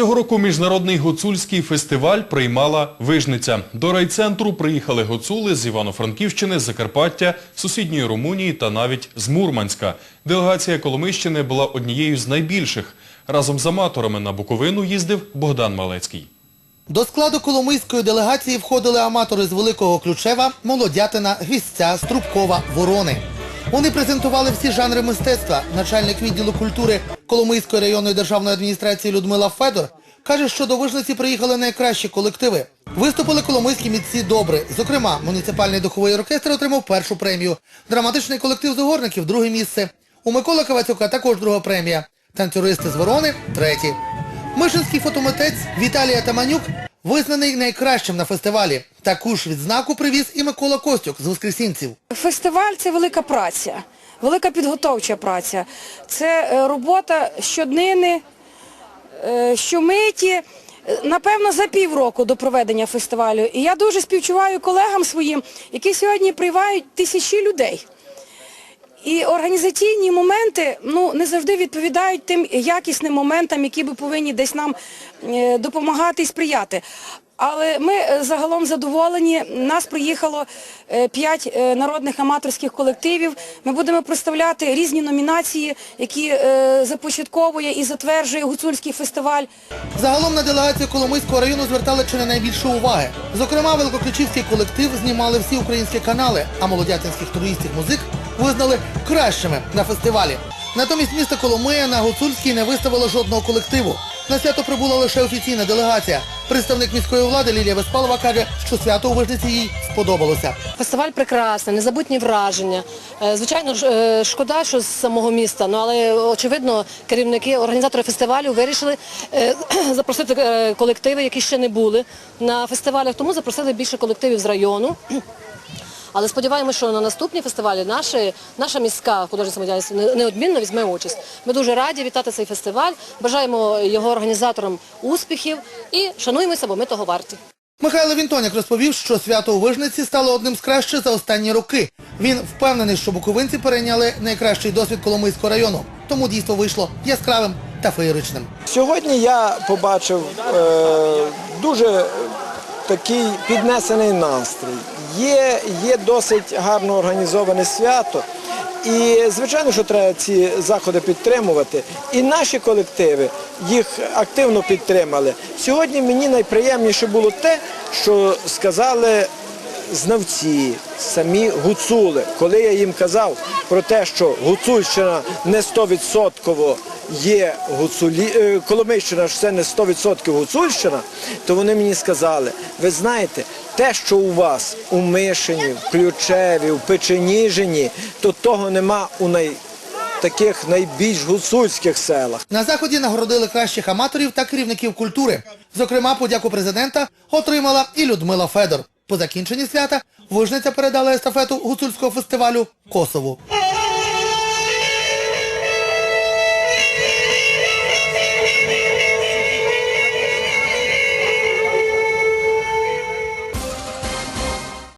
Цього року міжнародний гуцульський фестиваль приймала Вижниця. До райцентру приїхали гуцули з Івано-Франківщини, Закарпаття, сусідньої Румунії та навіть з Мурманська. Делегація Коломийщини була однією з найбільших. Разом з аматорами на Буковину їздив Богдан Малецький. До складу коломийської делегації входили аматори з Великого Ключева, Молодятина, Гвістця, Струбкова, Ворони. Вони презентували всі жанри мистецтва. Начальник відділу культури Коломийської районної державної адміністрації Людмила Федор каже, що до Вижниці приїхали найкращі колективи. Виступили коломийські митці добре. Зокрема, муніципальний духовий оркестр отримав першу премію. Драматичний колектив Загорників друге місце. У Миколи Кавацюка також друга премія. Танцюристи з Ворони треті. Мишинський фотомитець Віталій Атаманюк визнаний найкращим на фестивалі. Таку ж відзнаку привіз і Микола Костюк з Воскресінців. Фестиваль це велика праця, велика підготовча праця. Це е, робота щоднини, е, щомиті, напевно, за півроку до проведення фестивалю. І я дуже співчуваю колегам своїм, які сьогодні приймають тисячі людей. І організаційні моменти ну, не завжди відповідають тим якісним моментам, які би повинні десь нам е, допомагати і сприяти. Але ми е, загалом задоволені. Нас приїхало е, п'ять е, народних аматорських колективів. Ми будемо представляти різні номінації, які започатковує і затверджує гуцульський фестиваль. Загалом на делегацію Коломийського району звертали чи не найбільше уваги. Зокрема, великоключівський колектив знімали всі українські канали, а молодятинських туристів музик визнали кращими на фестивалі. Натомість місто Коломия на Гуцульській не виставило жодного колективу. На свято прибула лише офіційна делегація. Представник міської влади Лілія Веспалова каже, що свято у Вижниці їй сподобалося. Фестиваль прекрасний, незабутні враження. Е, Звичайно, е, шкода, що з самого міста, ну але очевидно, керівники, організатори фестивалю вирішили е, запросити колективи, які ще не були на фестивалях, тому запросили більше колективів з району. Але сподіваємося, що на наступні фестивалі наші, наша міська художня самодіяльність неодмінно візьме участь. Ми дуже раді вітати цей фестиваль, бажаємо його організаторам успіхів і шануємося, бо ми того варті. Михайло Вінтоняк розповів, що свято у Вижниці стало одним з кращих за останні роки. Він впевнений, що буковинці перейняли найкращий досвід Коломийського району. Тому дійство вийшло яскравим та феєричним. Сьогодні я побачив е, дуже такий піднесений настрій. Є, є досить гарно організоване свято. І звичайно, що треба ці заходи підтримувати. І наші колективи їх активно підтримали. Сьогодні мені найприємніше було те, що сказали знавці, самі гуцули. Коли я їм казав про те, що Гуцульщина не 100% є гуцулі, е, Коломийщина, що це не 100% Гуцульщина, то вони мені сказали, ви знаєте, те, що у вас у Мишині, в Ключеві, в Печеніжині, то того нема у най... таких найбільш гуцульських селах. На заході нагородили кращих аматорів та керівників культури. Зокрема, подяку президента отримала і Людмила Федор. По закінченні свята Вижниця передала естафету гуцульського фестивалю Косову.